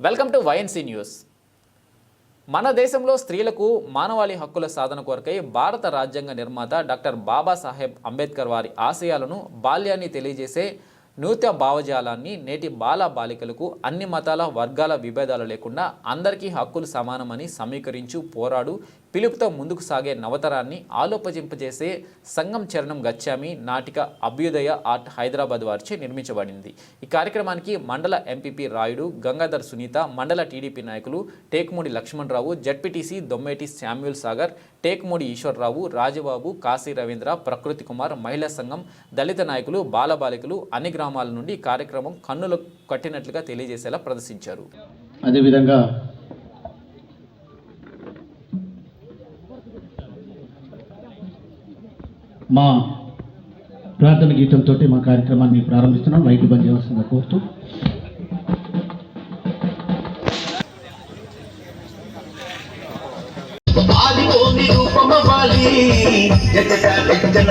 Welcome to YNC news మన దేశంలో స్త్రీలకు మానవాళి హక్కుల సాధన కొరకై భారత రాజ్యాంగ నిర్మాత డాక్టర్ బాబాసాహెబ్ అంబేద్కర్ వారి ఆశయాలను బాల్యాన్ని తెలియజేసే నూతన భావజాలాన్ని నేటి బాల బాలికలకు అన్ని మతాల వర్గాల విభేదాలు లేకుండా అందరికీ హక్కులు సమానమని సమీకరించు పోరాడు పిలుపుతో ముందుకు సాగే నవతరాన్ని ఆలోపజింపజేసే సంగం చరణం గచ్చామి నాటిక అభ్యుదయ ఆర్ట్ హైదరాబాద్ వారిచే నిర్మించబడింది. ఈ కార్యక్రమానికి మండల ఎంపీపీ రాయుడు గంగాధర్ సునీత మండల టీడీపీ నాయకులు టేకుమూడి లక్ష్మణరావు జడ్పీటీసీ దొమ్మేటి శామ్యూల్ సాగర్ టేకుమూడి ఈశ్వర్రావు రాజబాబు కాశీ రవీంద్ర ప్రకృతి కుమార్ మహిళా సంఘం దళిత నాయకులు బాలబాలికలు అన్ని గ్రామాల నుండి కార్యక్రమం కన్నులు కట్టినట్లుగా తెలియజేసేలా ప్రదర్శించారు. అదేవిధంగా మా ప్రార్థన గీతంతో మా కార్యక్రమాన్ని ప్రారంభిస్తున్నాం రైతు బంద్ చేయవలసిందిగా కోరుతూ ఆదికోని రూపమవాలి జగజ వెజ్జన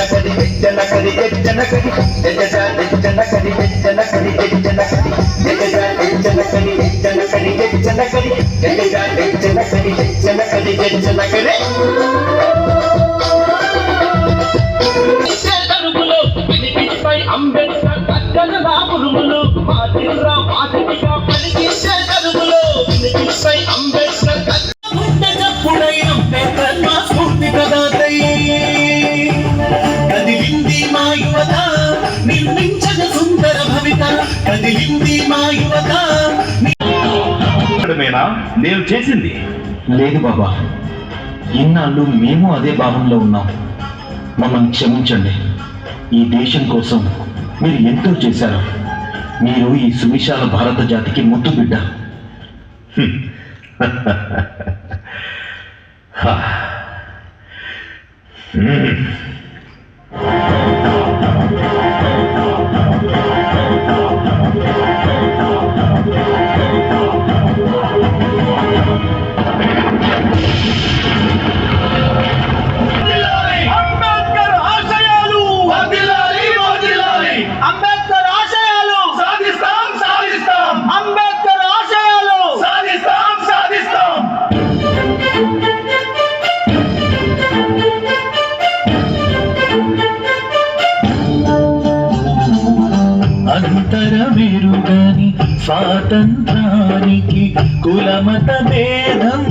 మా యువత. నేను చేసింది. లేదు బాబా. ఇన్నాళ్ళు మేము అదే భావంలో ఉన్నాం. మమ్మల్ని క్షమించండి. ఈ దేశం కోసం మీరు ఎంతో చేశారు. మీరు ఈ సువిశాల భారత జాతికి ముద్దు బిడ్డ. అంబేద్కర్ అంతరమెరుగని స్వాతంత్రానికి కులమత భేదం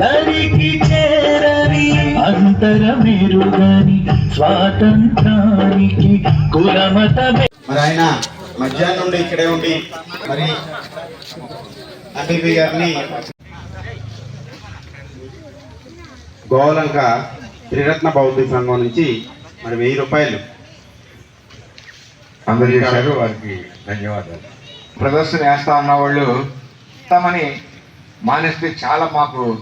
దరికి చేరని అంతరమెరుగని స్వాతంత్రానికి కులమత భే- మరి ఆయన మధ్యాహ్నం నుండి ఇక్కడే ఉండి మరి ఎంపీపీ గారిని గోలంక త్రిరత్న బౌద్ధ సంఘం నుంచి మరి వెయ్యి రూపాయలు అందజేశారు. వారికి ధన్యవాదాలు. ప్రదర్శన వేస్తా ఉన్న వాళ్ళు తమని మానేస్తే చాలా మాకు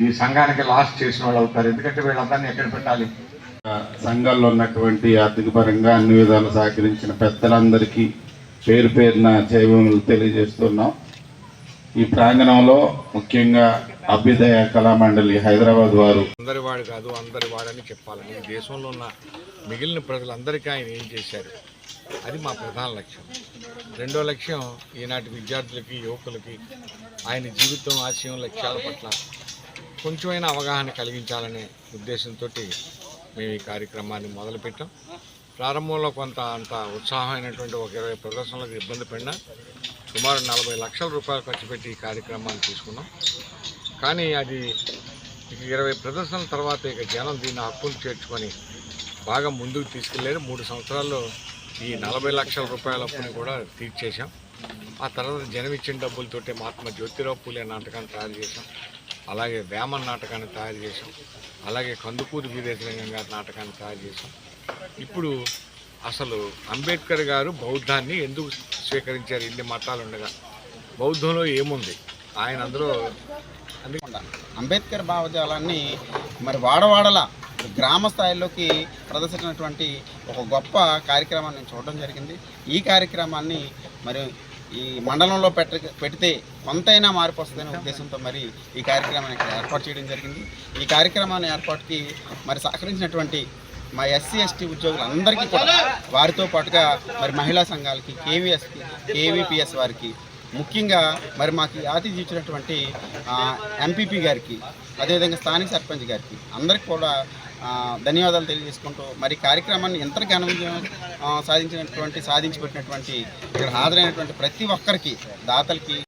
ఈ సంఘానికి లాస్ చేసిన వాళ్ళు అవుతారు. ఎందుకంటే వీళ్ళందరినీ ఎక్కడ పెట్టాలి? సంఘాల్లో ఉన్నటువంటి ఆర్థిక పరంగా అన్ని విధాలు సహకరించిన పెద్దలందరికీ పేరు పేరున జైవములు తెలియజేస్తున్నాం. ఈ ప్రాంగణంలో ముఖ్యంగా అభ్యుదయ కళామండలి హైదరాబాద్ వారు అందరి వాడు కాదు అందరి వాడని చెప్పాలని ఈ దేశంలో ఉన్న మిగిలిన ప్రజలందరికీ ఆయన ఏం చేశారు? అది మా ప్రధాన లక్ష్యం. రెండో లక్ష్యం ఈనాటి విద్యార్థులకి యువకులకి ఆయన జీవితం ఆశయం లక్ష్యాల పట్ల కొంచెమైనా అవగాహన కలిగించాలనే ఉద్దేశంతో మేము ఈ కార్యక్రమాన్ని మొదలుపెట్టాం. ప్రారంభంలో కొంత అంత ఉత్సాహమైనటువంటి ఒక ఇరవై ప్రదర్శనలకు ఇబ్బంది పడినా సుమారు నలభై లక్షల రూపాయలు ఖర్చు పెట్టి ఈ కార్యక్రమాన్ని తీసుకున్నాం. కానీ అది ఇరవై ప్రదర్శనల తర్వాత ఇక జనం దీన్ని హక్కును చేర్చుకొని బాగా ముందుకు తీసుకెళ్ళారు మూడు సంవత్సరాల్లో ఈ నలభై లక్షల రూపాయల అప్పుని కూడా తీర్చేశాం. ఆ తర్వాత జనం ఇచ్చిన డబ్బులతోటే మహాత్మా జ్యోతిరావు పూలే నాటకాన్ని తయారు చేశాం. అలాగే వేమన్ నాటకాన్ని తయారు చేశాం. అలాగే కందుకూరి వీరేశలింగం గారి నాటకాన్ని తయారు చేశాం. ఇప్పుడు అసలు అంబేద్కర్ గారు బౌద్ధాన్ని ఎందుకు స్వీకరించారు? ఇన్ని మతాలు ఉండగా బౌద్ధంలో ఏముంది? ఆయన అందులో అంబేద్కర్ భావజాలాన్ని మరి వాడవాడల గ్రామ స్థాయిలోకి ప్రదర్శించినటువంటి ఒక గొప్ప కార్యక్రమాన్ని నేను చూడడం జరిగింది. ఈ కార్యక్రమాన్ని మరి ఈ మండలంలో పెట్ట పెడితే కొంతైనా మార్పు వస్తుందనే ఉద్దేశంతో మరి ఈ కార్యక్రమాన్ని ఇక్కడ ఏర్పాటు చేయడం జరిగింది. ఈ కార్యక్రమాన్ని ఏర్పాటుకి మరి సహకరించినటువంటి మా ఎస్సీ ఎస్టీ ఉద్యోగులందరికీ కూడా వారితో పాటుగా మరి మహిళా సంఘాలకి కేవీఎస్కి కేవీపీఎస్ వారికి ముఖ్యంగా మరి మాకు ఈ ఆతిథ్యం ఇచ్చినటువంటి ఎంపీపీ గారికి అదేవిధంగా స్థానిక సర్పంచ్ గారికి అందరికి కూడా ధన్యవాదాలు తెలియజేసుకుంటూ మరి కార్యక్రమాన్ని ఎంత ఘనవిజయం సాధించినటువంటి సాధించి పెట్టినటువంటి ఇక్కడ హాజరైనటువంటి ప్రతి ఒక్కరికి దాతలకి